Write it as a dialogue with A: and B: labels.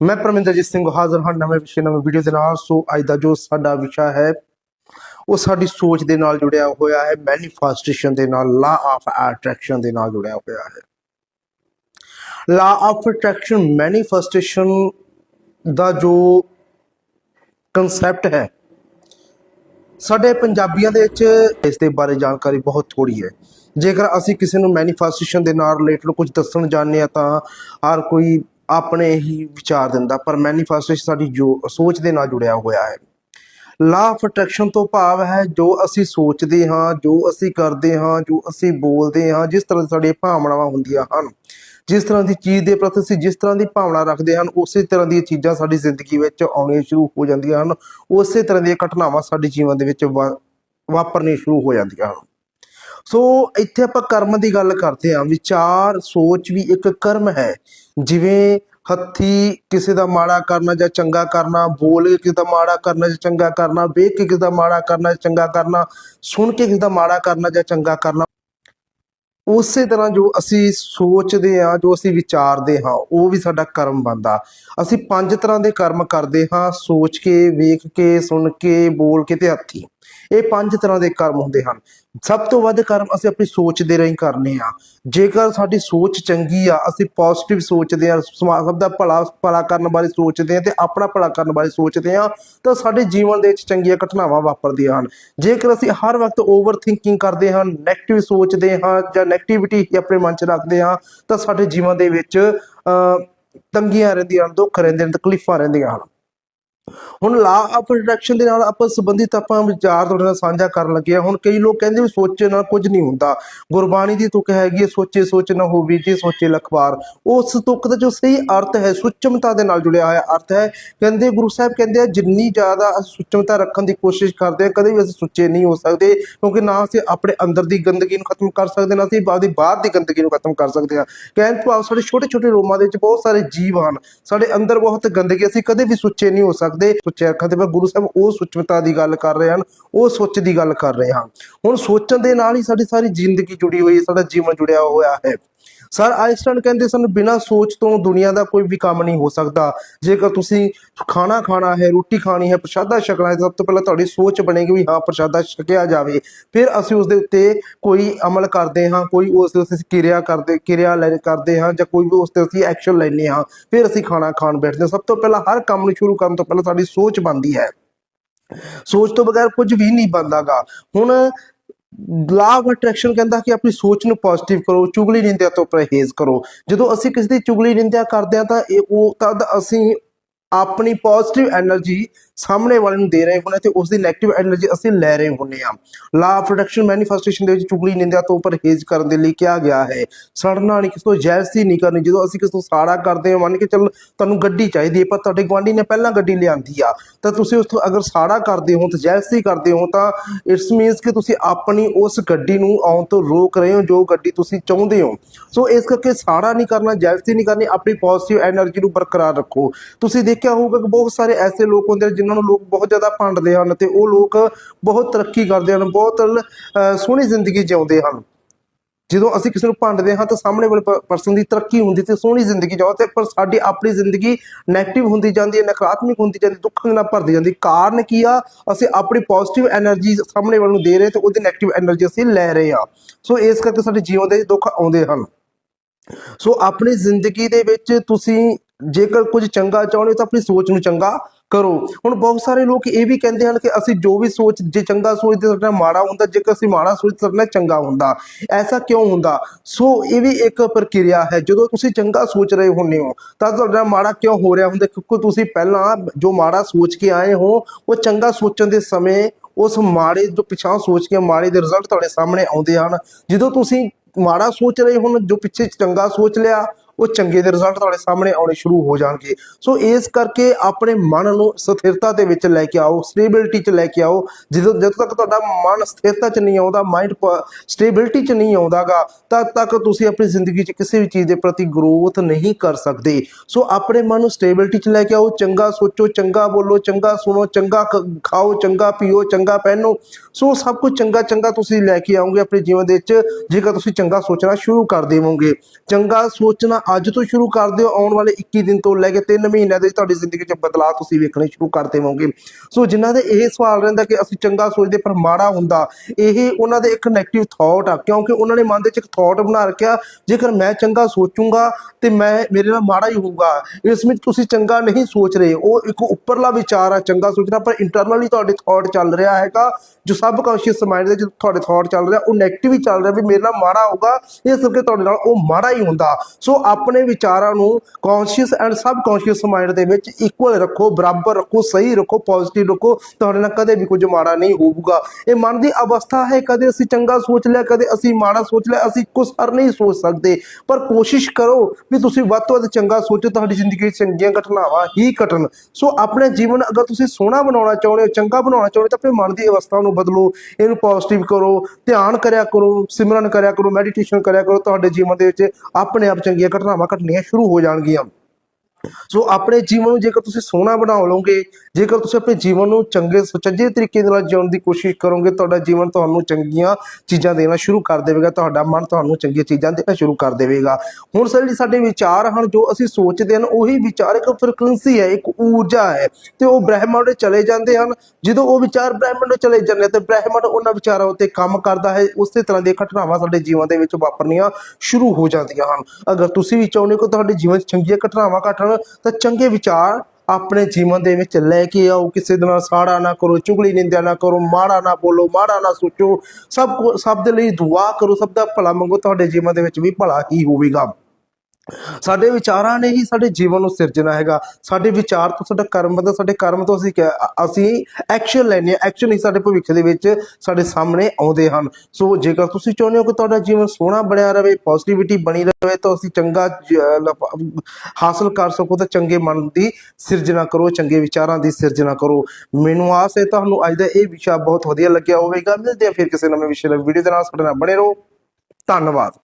A: ਮੈਂ ਪਰਮਿੰਦਰਜੀਤ ਸਿੰਘ ਹਾਜ਼ਰ ਹਾਂ ਨਵੇਂ ਵਿਸ਼ੇ, ਨਵੇਂ ਵੀਡੀਓ ਦੇ ਨਾਲ। ਸੋ ਅੱਜ ਦਾ ਜੋ ਸਾਡਾ ਵਿਸ਼ਾ ਹੈ, ਉਹ ਸਾਡੀ ਸੋਚ ਦੇ ਨਾਲ ਜੁੜਿਆ ਹੋਇਆ ਹੈ ਮੈਨੀਫੈਸਟੇਸ਼ਨ ਦੇ ਨਾਲ ਲਾ ਆਫ ਅਟਰੈਕਸ਼ਨ ਦੇ ਨਾਲ ਜੁੜਿਆ ਹੋਇਆ ਹੈ। ਲਾ ਆਫ ਅਟਰੈਕਸ਼ਨ ਮੈਨੀਫੈਸਟੇਸ਼ਨ ਦਾ ਜੋ ਕਨਸੈਪਟ ਹੈ, ਸਾਡੇ ਪੰਜਾਬੀਆਂ ਦੇ ਵਿੱਚ ਇਸ ਦੇ ਬਾਰੇ ਜਾਣਕਾਰੀ ਬਹੁਤ ਥੋੜੀ ਹੈ। ਜੇਕਰ ਅਸੀਂ ਕਿਸੇ ਨੂੰ ਮੈਨੀਫੈਸਟੇਸ਼ਨ ਦੇ ਨਾਲ ਰਿਲੇਟਡ ਕੁਝ ਦੱਸਣ ਜਾਂਦੇ ਆ ਤਾਂ ਹਰ ਕੋਈ ਆਪਣੇ ਹੀ ਵਿਚਾਰ ਦਿੰਦਾ, ਪਰ ਮੈਨੀਫੈਸਟੇਸ਼ਨ ਸਾਡੀ ਜੋ ਸੋਚ ਦੇ ਨਾਲ ਜੁੜਿਆ ਹੋਇਆ ਹੈ। ਲਾ ਆਫ ਅਟਰੈਕਸ਼ਨ ਤੋਂ ਭਾਵ ਹੈ ਜੋ ਅਸੀਂ ਸੋਚਦੇ ਹਾਂ, ਜੋ ਅਸੀਂ ਕਰਦੇ ਹਾਂ, ਜੋ ਅਸੀਂ ਬੋਲਦੇ ਹਾਂ, ਜਿਸ ਤਰ੍ਹਾਂ ਦੀ ਸਾਡੀਆਂ ਭਾਵਨਾਵਾਂ ਹੁੰਦੀਆਂ ਹਨ, ਜਿਸ ਤਰ੍ਹਾਂ ਦੀ ਚੀਜ਼ ਦੇ ਪ੍ਰਤੀ ਅਸੀਂ ਜਿਸ ਤਰ੍ਹਾਂ ਦੀ ਭਾਵਨਾ ਰੱਖਦੇ ਹਨ, ਉਸੇ ਤਰ੍ਹਾਂ ਦੀਆਂ ਚੀਜ਼ਾਂ ਸਾਡੀ ਜ਼ਿੰਦਗੀ ਵਿੱਚ ਆਉਣੀਆਂ ਸ਼ੁਰੂ ਹੋ ਜਾਂਦੀਆਂ ਹਨ, ਉਸੇ ਤਰ੍ਹਾਂ ਦੀਆਂ ਘਟਨਾਵਾਂ ਸਾਡੇ ਜੀਵਨ ਦੇ ਵਿੱਚ ਵਾ- ਵਾਪਰਨੀਆਂ ਸ਼ੁਰੂ ਹੋ ਜਾਂਦੀਆਂ ਹਨ। ਸੋ ਇੱਥੇ ਆਪਾਂ ਕਰਮ ਦੀ ਗੱਲ ਕਰਦੇ ਹਾਂ, ਵਿਚਾਰ, ਸੋਚ ਵੀ ਇੱਕ ਕਰਮ ਹੈ। ਜਿਵੇਂ ਹੱਥੀ ਕਿਸੇ ਦਾ ਮਾੜਾ ਕਰਨਾ ਜਾਂ ਚੰਗਾ ਕਰਨਾ, ਬੋਲ ਕੇ ਕਿਸੇ ਦਾ ਮਾੜਾ ਕਰਨਾ ਜਾਂ ਚੰਗਾ ਕਰਨਾ, ਵੇਖ ਕੇ ਕਿਸੇ ਦਾ ਮਾੜਾ ਕਰਨਾ ਜਾਂ ਚੰਗਾ ਕਰਨਾ, ਸੁਣ ਕੇ ਕਿਸੇ ਦਾ ਮਾੜਾ ਕਰਨਾ ਜਾਂ ਚੰਗਾ ਕਰਨਾ। ਉਸੇ ਤਰ੍ਹਾਂ ਜੋ ਅਸੀਂ ਸੋਚਦੇ ਹਾਂ, ਜੋ ਅਸੀਂ ਵਿਚਾਰਦੇ ਹਾਂ, ਉਹ ਵੀ ਸਾਡਾ ਕਰਮ ਬਣਦਾ। ਅਸੀਂ ਪੰਜ ਤਰ੍ਹਾਂ ਦੇ ਕਰਮ ਕਰਦੇ ਹਾਂ, ਸੋਚ ਕੇ, ਵੇਖ ਕੇ, ਸੁਣ ਕੇ, ਬੋਲ ਕੇ ਤੇ ਹੱਥੀ। ਇਹ ਪੰਜ ਤਰ੍ਹਾਂ ਦੇ ਕਰਮ ਹੁੰਦੇ ਹਨ। ਸਭ ਤੋਂ ਵੱਧ ਕਰਮ ਅਸੀਂ ਆਪਣੀ ਸੋਚ ਦੇ ਰਾਹੀਂ ਕਰਨੇ ਆ। ਜੇਕਰ ਸਾਡੀ ਸੋਚ ਚੰਗੀ ਆ ਅਸੀਂ ਪੋਜ਼ਿਟਿਵ ਸੋਚਦੇ ਆ ਸਮਾਜ ਦਾ ਭਲਾ ਭਲਾ ਕਰਨ ਬਾਰੇ ਸੋਚਦੇ ਆ ਤੇ ਆਪਣਾ ਭਲਾ ਕਰਨ ਬਾਰੇ ਸੋਚਦੇ ਆ ਤਾਂ ਸਾਡੇ ਜੀਵਨ ਦੇ ਵਿੱਚ ਚੰਗੀਆਂ ਘਟਨਾਵਾਂ ਵਾਪਰਦੀਆਂ ਹਨ। ਜੇਕਰ ਅਸੀਂ ਹਰ ਵਕਤ ਓਵਰ ਥਿੰਕਿੰਗ ਕਰਦੇ ਹਾਂ 네ਗੇਟਿਵ ਸੋਚਦੇ ਹਾਂ ਜਾਂ 네ਗੇਟਿਵਿਟੀ ਆਪਣੇ ਮਨ 'ਚ ਰੱਖਦੇ ਹਾਂ ਤਾਂ ਸਾਡੇ ਜੀਵਨ ਦੇ ਵਿੱਚ ਅ, ਤੰਗੀਆਂ ਰਹਿੰਦੀਆਂ ਹਨ ਦੁੱਖ ਰਹਿੰਦੇ ਹਨ ਤਕਲੀਫਾਂ ਰਹਿੰਦੀਆਂ ਹਨ। ਹੁਣ ਲਾ ਆਫ ਅਟਰੈਕਸ਼ਨ ਦੇ ਨਾਲ ਆਪਾਂ ਸੰਬੰਧਿਤ ਆਪਾਂ ਵਿਚਾਰ ਤੁਹਾਡੇ ਨਾਲ ਸਾਂਝਾ ਕਰਨ ਲੱਗੇ ਹਾਂ। ਹੁਣ ਕਈ ਲੋਕ ਕਹਿੰਦੇ ਵੀ ਸੋਚੇ ਨਾਲ ਕੁਝ ਨਹੀਂ ਹੁੰਦਾ। ਗੁਰਬਾਣੀ ਦੀ ਤੁਕ ਹੈਗੀ ਹੈ, ਸੋਚੇ ਸੋਚ ਨਾ ਹੋਵੀ, ਜੇ ਸੋਚੇ ਲਖਵਾਰ। ਉਸ ਤੁਕ ਦਾ ਜੋ ਸਹੀ ਅਰਥ ਹੈ, ਸੁੱਚਮਤਾ ਦੇ ਨਾਲ ਜੁੜਿਆ ਹੋਇਆ ਅਰਥ ਹੈ। ਕਹਿੰਦੇ ਗੁਰੂ ਸਾਹਿਬ ਕਹਿੰਦੇ ਆ, ਜਿੰਨੀ ਜ਼ਿਆਦਾ ਅਸੀਂ ਸੁੱਚਮਤਾ ਰੱਖਣ ਦੀ ਕੋਸ਼ਿਸ਼ ਕਰਦੇ ਹਾਂ, ਕਦੇ ਵੀ ਅਸੀਂ ਸੁੱਚੇ ਨਹੀਂ ਹੋ ਸਕਦੇ, ਕਿਉਂਕਿ ਨਾ ਅਸੀਂ ਆਪਣੇ ਅੰਦਰ ਦੀ ਗੰਦਗੀ ਨੂੰ ਖਤਮ ਕਰ ਸਕਦੇ, ਨਾ ਅਸੀਂ ਆਪਦੀ ਬਾਹਰ ਦੀ ਗੰਦਗੀ ਨੂੰ ਖਤਮ ਕਰ ਸਕਦੇ ਹਾਂ। ਕਹਿਣ ਭਾਵ ਸਾਡੇ ਛੋਟੇ ਛੋਟੇ ਰੋਮਾਂ ਦੇ ਵਿੱਚ ਬਹੁਤ ਸਾਰੇ ਜੀਵ ਹਨ। ਸਾਡੇ ਅੰਦਰ ਬਹੁਤ ਗੰਦਗੀ ਅਸੀਂ ਕਦੇ ਵੀ ਸੁੱਚੇ ਨਹੀਂ ਹੋ ਸਕਦੇ। ਸੁੱਚੇ ਅੱਖਾਂ ਤੇ, ਪਰ ਗੁਰੂ ਸਾਹਿਬ ਉਹ ਸੁੱਚਮਤਾ ਦੀ ਗੱਲ ਕਰ ਰਹੇ ਹਨ, ਉਹ ਸੋਚ ਦੀ ਗੱਲ ਕਰ ਰਹੇ ਹਨ। ਹੁਣ ਸੋਚਣ ਦੇ ਨਾਲ ਹੀ ਸਾਡੀ ਸਾਰੀ ਜ਼ਿੰਦਗੀ ਜੁੜੀ ਹੋਈ ਹੈ, ਸਾਡਾ ਜੀਵਨ ਜੁੜਿਆ ਹੋਇਆ ਹੈ। ਸਰ ਆਇਨਸਟਾਈਨ ਕਹਿੰਦੇ ਸਾਨੂੰ, ਬਿਨਾਂ ਸੋਚ ਤੋਂ ਦੁਨੀਆ ਦਾ ਕੋਈ ਵੀ ਕੰਮ ਨਹੀਂ ਹੋ ਸਕਦਾ। ਜੇਕਰ ਤੁਸੀਂ ਖਾਣਾ ਖਾਣਾ ਹੈ, ਰੋਟੀ ਖਾਣੀ ਹੈ, ਪ੍ਰਸ਼ਾਦਾ ਛਕਣਾ ਹੈ ਸਭ ਤੋਂ ਪਹਿਲਾਂ ਤੁਹਾਡੀ ਸੋਚ ਬਣੇਗੀ ਵੀ ਹਾਂ, ਪ੍ਰਸ਼ਾਦਾ ਛਕਿਆ ਜਾਵੇ। ਫਿਰ ਅਸੀਂ ਉਸ ਦੇ ਉੱਤੇ ਕੋਈ ਅਮਲ ਕਰਦੇ ਹਾਂ, ਕੋਈ ਉਸ ਦੇ ਉੱਤੇ ਕਿਰਿਆ ਕਰਦੇ, ਕਿਰਿਆ ਲੈ ਕਰਦੇ ਹਾਂ ਜਾਂ ਕੋਈ ਵੀ ਉਸ ਤੇ ਅਸੀਂ ਐਕਸ਼ਨ ਲੈਂਦੇ ਹਾਂ, ਫਿਰ ਅਸੀਂ ਖਾਣਾ ਖਾਣ ਬੈਠਦੇ ਹਾਂ। ਸਭ ਤੋਂ ਪਹਿਲਾਂ ਹਰ ਕੰਮ ਨੂੰ ਸ਼ੁਰੂ ਕਰਨ ਤੋਂ ਪਹਿਲਾਂ ਸਾਡੀ ਸੋਚ ਬਣਦੀ ਹੈ। ਸੋਚ ਤੋਂ ਬਗੈਰ ਕੁਝ ਵੀ ਨਹੀਂ ਬਣਦਾਗਾ। ਹੁਣ ਲਾ ਅਟਰੈਕਸ਼ਨ ਕਹਿੰਦਾ ਕਿ ਆਪਣੀ ਸੋਚ ਨੂੰ ਪੋਜ਼ਿਟਿਵ ਕਰੋ, ਚੁਗਲੀ ਨਿੰਦਿਆ ਤੋਂ ਪਰਹੇਜ਼ ਕਰੋ। ਜਦੋਂ ਅਸੀਂ ਕਿਸੇ ਦੀ ਚੁਗਲੀ ਨਿੰਦਿਆ ਕਰਦੇ ਆ ਤਾਂ ਇਹ ਉਹ ਤਦ ਅਸੀਂ ਆਪਣੀ ਪੋਜ਼ਿਟਿਵ એનર્ਜੀ ਸਾਹਮਣੇ ਵਾਲੇ ਨੂੰ ਦੇ ਰਹੇ ਹੋਣੇ ਤੇ ਉਸ ਦੀ 네ਗੇਟਿਵ એનર્ਜੀ ਅਸੀਂ ਲੈ ਰਹੇ ਹੁੰਨੇ ਆ ਲਾ ਪ੍ਰੋਡਕਸ਼ਨ ਮੈਨੀਫੈਸਟੇਸ਼ਨ ਦੇ ਵਿੱਚ ਚੁਗਲੀ, ਨਿੰਦਿਆ ਤੋਂ ਪਰਹੇਜ਼ ਕਰਨ ਦੇ ਲਈ ਕਿਹਾ ਗਿਆ ਹੈ। ਸੜਨਾ ਨਹੀਂ ਕਿਸ ਤੋਂ ਜੈਲਸੀ ਨਹੀਂ ਕਰਨੀ, ਜਦੋਂ ਅਸੀਂ ਕਿਸ ਤੋਂ ਸਾੜਾ ਕਰਦੇ ਹਾਂ, ਮੰਨ ਕੇ ਚੱਲ ਤੁਹਾਨੂੰ ਗੱਡੀ ਚਾਹੀਦੀ ਹੈ, ਪਰ ਤੁਹਾਡੇ ਗਵਾਂਢੀ ਨੇ ਪਹਿਲਾਂ ਗੱਡੀ ਲਿਆਂਦੀ ਆ, ਤਾਂ ਤੁਸੀਂ ਉਸ ਤੋਂ ਅਗਰ ਸਾੜਾ ਕਰਦੇ ਹੋ ਤਾਂ ਜੈਲਸੀ ਕਰਦੇ ਹੋ, ਤਾਂ ਇਟਸ ਮੀਨਸ ਕਿ ਤੁਸੀਂ ਆਪਣੀ ਉਸ ਗੱਡੀ ਨੂੰ ਆਉਣ ਤੋਂ ਰੋਕ ਰਹੇ ਹੋ, ਜੋ ਗੱਡੀ ਤੁਸੀਂ ਚਾਹੁੰਦੇ ਹੋ। ਸੋ ਇਸ ਕਰਕੇ ਸਾੜਾ ਨਹੀਂ ਕਰਨਾ ਜੈਲਸੀ ਨਹੀਂ ਕਰਨੀ, ਆਪਣੀ ਪੋਜ਼ਿਟਿਵ એનર્ਜੀ ਨੂੰ ਬਰਕਰਾਰ ਰੱਖੋ। ਤੁਸੀਂ ਦੇਖਿਆ ਹੋਊਗਾ ਕਿ ਬਹੁਤ ਸਾਰੇ ਐਸੇ ਲੋਕ ਹੁੰਦੇ ਨੇ ਜਿਨ੍ਹਾਂ ਨੂੰ ਲੋਕ ਬਹੁਤ ਜ਼ਿਆਦਾ ਭਾਂਡਦੇ ਹਨ ਤੇ ਉਹ ਲੋਕ ਬਹੁਤ ਤਰੱਕੀ ਕਰਦੇ ਹਨ, ਬਹੁਤ ਸੋਹਣੀ ਜ਼ਿੰਦਗੀ ਜਿਉਂਦੇ ਹਨ। ਜਦੋਂ ਅਸੀਂ ਕਿਸੇ ਨੂੰ ਭੰਡਦੇ ਹਾਂ ਤਾਂ ਸਾਹਮਣੇ ਵਾਲੇ ਪਰਸਨ ਦੀ ਤਰੱਕੀ ਹੁੰਦੀ ਤੇ ਸੋਹਣੀ ਜ਼ਿੰਦਗੀ ਜਾਓ ਤੇ ਪਰ ਸਾਡੀ ਆਪਣੀ ਜ਼ਿੰਦਗੀ 네ਗੇਟਿਵ ਹੁੰਦੀ ਜਾਂਦੀ ਹੈ, ਨਕਾਰਾਤਮਕ ਹੁੰਦੀ ਜਾਂਦੀ, ਦੁੱਖਾਂ ਨਾਲ ਭਰਦੀ ਜਾਂਦੀ। ਕਾਰਨ ਕੀ ਆ? ਅਸੀਂ ਆਪਣੀ ਪੋਜ਼ਿਟਿਵ એનર્ਜੀ ਸਾਹਮਣੇ ਵਾਲੇ ਨੂੰ ਦੇ ਰਹੇ ਤੇ ਉਹਦੀ ਨੈਗੇਟਿਵ એનર્ਜੀ ਅਸੀਂ ਲੈ ਰਹੇ ਆ ਸੋ ਇਸ ਕਰਕੇ ਸਾਡੇ ਜੀਵਨ ਦੇ ਦੁੱਖ ਆਉਂਦੇ ਹਨ। ਸੋ ਆਪਣੀ ਜ਼ਿੰਦਗੀ ਦੇ ਵਿੱਚ ਤੁਸੀਂ ਜੇਕਰ ਕੁਝ ਚੰਗਾ ਚਾਹੁੰਦੇ ਹੋ ਤਾਂ ਆਪਣੀ ਸੋਚ ਨੂੰ ਚੰਗਾ ਕਰੋ। ਹੁਣ ਬਹੁਤ ਸਾਰੇ ਲੋਕ ਇਹ ਵੀ ਕਹਿੰਦੇ ਹਨ ਕਿ ਅਸੀਂ ਜੋ ਵੀ ਸੋਚ, ਜੇ ਚੰਗਾ ਸੋਚਦੇ ਸਾਡੇ ਨਾਲ ਮਾੜਾ ਹੁੰਦਾ, ਜੇਕਰ ਅਸੀਂ ਮਾੜਾ ਸੋਚਦੇ ਸਾਡੇ ਨਾਲ ਚੰਗਾ ਹੁੰਦਾ। ਐਸਾ ਕਿਉਂ ਹੁੰਦਾ? ਸੋ ਇਹ ਵੀ ਇੱਕ ਪ੍ਰਕਿਰਿਆ ਹੈ। ਜਦੋਂ ਤੁਸੀਂ ਚੰਗਾ ਸੋਚ ਰਹੇ ਹੁੰਦੇ ਹੋ, ਤਾਂ ਤੁਹਾਡਾ ਮਾੜਾ ਕਿਉਂ ਹੋ ਰਿਹਾ ਹੁੰਦਾ? ਕਿਉਂਕਿ ਤੁਸੀਂ ਪਹਿਲਾਂ ਜੋ ਮਾੜਾ ਸੋਚ ਕੇ ਆਏ ਹੋ, ਉਹ ਚੰਗਾ ਸੋਚਣ ਦੇ ਸਮੇਂ ਉਸ ਮਾੜੇ ਜੋ ਪਿਛਾਂ ਸੋਚ ਕੇ ਮਾੜੇ ਦੇ ਰਿਜ਼ਲਟ ਤੁਹਾਡੇ ਸਾਹਮਣੇ ਆਉਂਦੇ ਹਨ। ਜਦੋਂ ਤੁਸੀਂ ਮਾੜਾ ਸੋਚ ਰਹੇ ਹੋ ਜੋ ਪਿੱਛੇ ਚੰਗਾ ਸੋਚ ਲਿਆ ਉਹ ਚੰਗੇ ਦੇ ਰਿਜ਼ਲਟ ਤੁਹਾਡੇ ਸਾਹਮਣੇ ਆਉਣੇ ਸ਼ੁਰੂ ਹੋ ਜਾਣਗੇ। ਸੋ ਇਸ ਕਰਕੇ ਆਪਣੇ ਮਨ ਨੂੰ ਸਥਿਰਤਾ ਦੇ ਵਿੱਚ ਲੈ ਕੇ ਆਓ ਸਟੇਬਿਲਿਟੀ 'ਚ ਲੈ ਕੇ ਆਓ। ਜਦੋਂ ਜਦੋਂ ਤੱਕ ਤੁਹਾਡਾ ਮਨ ਸਥਿਰਤਾ 'ਚ ਨਹੀਂ ਆਉਂਦਾ ਮਾਈਂਡ ਸਟੇਬਿਲਿਟੀ 'ਚ ਨਹੀਂ ਆਉਂਦਾਗਾ, ਤਦ ਤੱਕ ਤੁਸੀਂ ਆਪਣੀ ਜ਼ਿੰਦਗੀ 'ਚ ਕਿਸੇ ਵੀ ਚੀਜ਼ ਦੇ ਪ੍ਰਤੀ ਗਰੋਥ ਨਹੀਂ ਕਰ ਸਕਦੇ। ਸੋ ਆਪਣੇ ਮਨ ਨੂੰ ਸਟੇਬਿਲਿਟੀ 'ਚ ਲੈ ਕੇ ਆਓ, ਚੰਗਾ ਸੋਚੋ, ਚੰਗਾ ਬੋਲੋ, ਚੰਗਾ ਸੁਣੋ, ਚੰਗਾ ਖਾਓ, ਚੰਗਾ ਪੀਓ, ਚੰਗਾ ਪਹਿਨੋ। ਸੋ ਸਭ ਕੁਝ ਚੰਗਾ ਚੰਗਾ ਤੁਸੀਂ ਲੈ ਕੇ ਆਓਗੇ ਆਪਣੇ ਜੀਵਨ ਦੇ ਵਿੱਚ, ਜੇਕਰ ਤੁਸੀਂ ਚੰਗਾ ਸੋਚਣਾ ਸ਼ੁਰੂ ਕਰ ਦੇਵੋਗੇ। ਚੰਗਾ ਸੋਚਣਾ ਅੱਜ ਤੋਂ ਸ਼ੁਰੂ ਕਰ ਦਿਓ ਆਉਣ ਵਾਲੇ 21 ਦਿਨ ਤੋਂ ਲੈ ਕੇ 3 ਮਹੀਨਿਆਂ ਦੇ ਤੁਹਾਡੀ ਜ਼ਿੰਦਗੀ 'ਚ ਬਦਲਾਅ ਤੁਸੀਂ ਵੇਖਣੇ ਸ਼ੁਰੂ ਕਰ ਦੇਵੋਗੇ। ਸੋ ਜਿਨ੍ਹਾਂ ਦੇ ਇਹ ਸਵਾਲ ਰਹਿੰਦਾ ਕਿ ਅਸੀਂ ਚੰਗਾ ਸੋਚਦੇ ਪਰ ਮਾੜਾ ਹੁੰਦਾ, ਇਹ ਉਹਨਾਂ ਦੇ ਇੱਕ ਨੈਗੇਟਿਵ ਥਾਟ ਆ, ਕਿਉਂਕਿ ਉਹਨਾਂ ਨੇ ਮਨ ਦੇ ਵਿੱਚ ਇੱਕ ਥਾਟ ਬਣਾ ਰੱਖਿਆ, ਜੇਕਰ ਮੈਂ ਚੰਗਾ ਸੋਚੂੰਗਾ ਤੇ ਮੈਂ, ਮੇਰੇ ਨਾਲ ਮਾੜਾ ਹੀ ਹੋਊਗਾ। ਇਸ ਵਿੱਚ ਤੁਸੀਂ ਚੰਗਾ ਨਹੀਂ ਸੋਚ ਰਹੇ, ਉਹ ਇੱਕ ਉੱਪਰਲਾ ਵਿਚਾਰ ਆ, ਚੰਗਾ ਸੋਚਣਾ, ਪਰ ਇੰਟਰਨਲੀ ਤੁਹਾਡੇ ਥਾਟ ਚੱਲ ਰਿਹਾ ਹੈਗਾ, ਜੋ ਸਬ ਕੌਂਸ਼ੀਅਸ ਮਾਈਂਡ ਦੇ ਜੋ ਤੁਹਾਡੇ ਥਾਟ ਚੱਲ ਰਿਹਾ, ਉਹ ਨੈਗੇਟਿਵ ਹੀ ਚੱਲ ਰਿਹਾ ਵੀ ਮੇਰੇ ਨਾਲ ਮਾੜਾ ਹੋਊਗਾ, ਇਸ ਕਰਕੇ ਤੁਹਾਡੇ ਨਾਲ ਉਹ ਮਾੜਾ ਹੀ ਹੁੰਦਾ। ਸੋ ਆਪ ਆਪਣੇ ਵਿਚਾਰਾਂ ਨੂੰ conscious and subconscious mind ਦੇ ਵਿੱਚ ਇਕੁਅਲ ਰੱਖੋ, ਬਰਾਬਰ ਰੱਖੋ, ਸਹੀ ਰੱਖੋ ਪੋਜ਼ਿਟਿਵ ਰੱਖੋ, ਤੁਹਾਡੇ ਨਾਲ ਕਦੇ ਵੀ ਕੁਝ ਮਾੜਾ ਨਹੀਂ ਹੋਊਗਾ। ਇਹ ਮਨ ਦੀ ਅਵਸਥਾ ਹੈ, ਕਦੇ ਅਸੀਂ ਚੰਗਾ ਸੋਚ ਲਿਆ, ਕਦੇ ਅਸੀਂ ਮਾੜਾ ਸੋਚ ਲਿਆ, ਅਸੀਂ ਕੁਝ ਹਰ ਨਹੀਂ ਸੋਚ ਸਕਦੇ। ਪਰ ਕੋਸ਼ਿਸ਼ ਕਰੋ ਵੀ ਤੁਸੀਂ ਵੱਧ ਤੋਂ ਵੱਧ ਚੰਗਾ ਸੋਚੋ, ਤੁਹਾਡੀ ਜ਼ਿੰਦਗੀ ਵਿੱਚ ਚੰਗੀਆਂ ਘਟਨਾਵਾਂ ਹੀ ਘਟਣ। ਸੋ ਆਪਣੇ ਜੀਵਨ ਅਗਰ ਤੁਸੀਂ ਸੋਹਣਾ ਬਣਾਉਣਾ ਚਾਹੁੰਦੇ ਹੋ, ਚੰਗਾ ਬਣਾਉਣਾ ਚਾਹੁੰਦੇ ਹੋ, ਤਾਂ ਆਪਣੇ ਮਨ ਦੀ ਅਵਸਥਾ ਨੂੰ ਬਦਲੋ। ਇਹਨੂੰ ਪੋਜ਼ਿਟਿਵ ਕਰੋ, ਧਿਆਨ ਕਰਿਆ ਕਰੋ, ਸਿਮਰਨ ਕਰਿਆ ਕਰੋ ਮੈਡੀਟੇਸ਼ਨ ਕਰਿਆ ਕਰੋ, ਤੁਹਾਡੇ ਜੀਵਨ ਦੇ ਵਿੱਚ ਆਪਣੇ ਆਪ ਚੰਗੀਆਂ ਘਟਨਾਵਾਂ ਘਟਣੀਆਂ ਸ਼ੁਰੂ ਹੋ ਜਾਣਗੀਆਂ। ਸੋ ਆਪਣੇ ਜੀਵਨ ਨੂੰ ਜੇਕਰ ਤੁਸੀਂ ਸੋਹਣਾ ਬਣਾ ਲਓਗੇ, ਜੇਕਰ ਤੁਸੀਂ ਆਪਣੇ ਜੀਵਨ ਨੂੰ ਚੰਗੇ ਸੁਚੱਜੇ ਤਰੀਕੇ ਦੇ ਨਾਲ ਜਿਉਣ ਦੀ ਕੋਸ਼ਿਸ਼ ਕਰੋਗੇ, ਤੁਹਾਡਾ ਜੀਵਨ ਤੁਹਾਨੂੰ ਚੰਗੀਆਂ ਚੀਜ਼ਾਂ ਦੇਣਾ ਸ਼ੁਰੂ ਕਰ ਦੇਵੇਗਾ, ਤੁਹਾਡਾ ਮਨ ਤੁਹਾਨੂੰ ਚੰਗੀਆਂ ਚੀਜ਼ਾਂ ਦੇਣਾ ਸ਼ੁਰੂ ਕਰ ਦੇਵੇਗਾ। ਹੁਣ ਸਰ ਸਾਡੇ ਵਿਚਾਰ ਹਨ, ਜੋ ਅਸੀਂ ਸੋਚਦੇ ਹਨ, ਉਹੀ ਵਿਚਾਰ ਇੱਕ ਫ੍ਰੀਕੁਐਂਸੀ ਹੈ, ਇੱਕ ਊਰਜਾ ਹੈ, ਤੇ ਉਹ ਬ੍ਰਹਿਮੰਡ ਚਲੇ ਜਾਂਦੇ ਹਨ। ਜਦੋਂ ਉਹ ਵਿਚਾਰ ਬ੍ਰਹਿਮੰਡ ਚਲੇ ਜਾਂਦੇ ਤੇ ਬ੍ਰਹਿਮੰਡ ਉਹਨਾਂ ਵਿਚਾਰਾਂ ਉੱਤੇ ਕੰਮ ਕਰਦਾ ਹੈ, ਉਸੇ ਤਰ੍ਹਾਂ ਦੀਆਂ ਘਟਨਾਵਾਂ ਸਾਡੇ ਜੀਵਨ ਦੇ ਵਿੱਚ ਵਾਪਰਨੀਆਂ ਸ਼ੁਰੂ ਹੋ ਜਾਂਦੀਆਂ ਹਨ। ਅਗਰ ਤੁਸੀਂ ਵੀ ਚਾਹੁੰਦੇ ਹੋ ਕਿ ਤੁਹਾਡੇ ਜੀਵਨ 'ਚ ਚੰਗੀਆਂ ਘਟਨਾਵਾਂ ਘਟਣ ਤਾਂ ਚੰਗੇ ਵਿਚਾਰ ਆਪਣੇ ਜੀਵਨ ਦੇ ਵਿੱਚ ਲੈ ਕੇ ਆਓ। ਕਿਸੇ ਦੇ ਨਾਲ ਸਾੜਾ ਨਾ ਕਰੋ, ਚੁਗਲੀ ਨਿੰਦਿਆ ਨਾ ਕਰੋ, ਮਾੜਾ ਨਾ ਬੋਲੋ, ਮਾੜਾ ਨਾ ਸੋਚੋ। ਸਭ ਸਭ ਦੇ ਲਈ ਦੁਆ ਕਰੋ, ਸਭ ਦਾ ਭਲਾ ਮੰਗੋ, ਤੁਹਾਡੇ ਜੀਵਨ ਦੇ ਵਿੱਚ ਵੀ ਭਲਾ ਹੀ ਹੋਵੇਗਾ। ਸਾਡੇ ਵਿਚਾਰਾਂ ਨੇ ਹੀ ਸਾਡੇ ਜੀਵਨ ਨੂੰ ਸਿਰਜਣਾ ਹੈਗਾ। ਸਾਡੇ ਵਿਚਾਰ ਤੋਂ, ਸਾਡਾ ਕਰਮ ਬਣਦਾ ਸਾਡੇ ਕਰਮ ਤੋਂ ਅਸੀਂ ਕਿਆ- ਅਸੀਂ ਐਕਸ਼ਨ ਲੈਣੇ ਆ ਐਕਸ਼ਨ ਹੀ ਸਾਡੇ ਭਵਿੱਖ ਦੇ ਵਿੱਚ ਸਾਡੇ ਸਾਹਮਣੇ ਆਉਂਦੇ ਹਨ। ਸੋ ਜੇਕਰ ਤੁਸੀਂ ਚਾਹੁੰਦੇ ਹੋ ਕਿ ਤੁਹਾਡਾ ਜੀਵਨ ਸੋਹਣਾ ਬਣਿਆ ਰਹੇ ਪੋਜ਼ਿਟਿਵਿਟੀ ਬਣੀ ਰਹੇ, ਤਾਂ ਅਸੀਂ ਚੰਗਾ ਜ- ਹਾਸਲ ਕਰ ਸਕੋ ਤਾਂ ਚੰਗੇ ਮਨ ਦੀ ਸਿਰਜਣਾ ਕਰੋ, ਚੰਗੇ ਵਿਚਾਰਾਂ ਦੀ ਸਿਰਜਣਾ ਕਰੋ। ਮੈਨੂੰ ਆਸ ਹੈ ਤੁਹਾਨੂੰ ਅੱਜ ਦਾ ਇਹ ਵਿਸ਼ਾ ਬਹੁਤ ਵਧੀਆ ਲੱਗਿਆ ਹੋਵੇਗਾ। ਮਿਲਦੇ ਆ ਫਿਰ ਕਿਸੇ ਨਵੇਂ ਵਿਸ਼ੇ ਨਾਲ। ਵੀਡੀਓ ਦੇ ਨਾਲ ਸਾਡੇ ਨਾਲ ਬਣੇ ਰਹੋ। ਧੰਨਵਾਦ।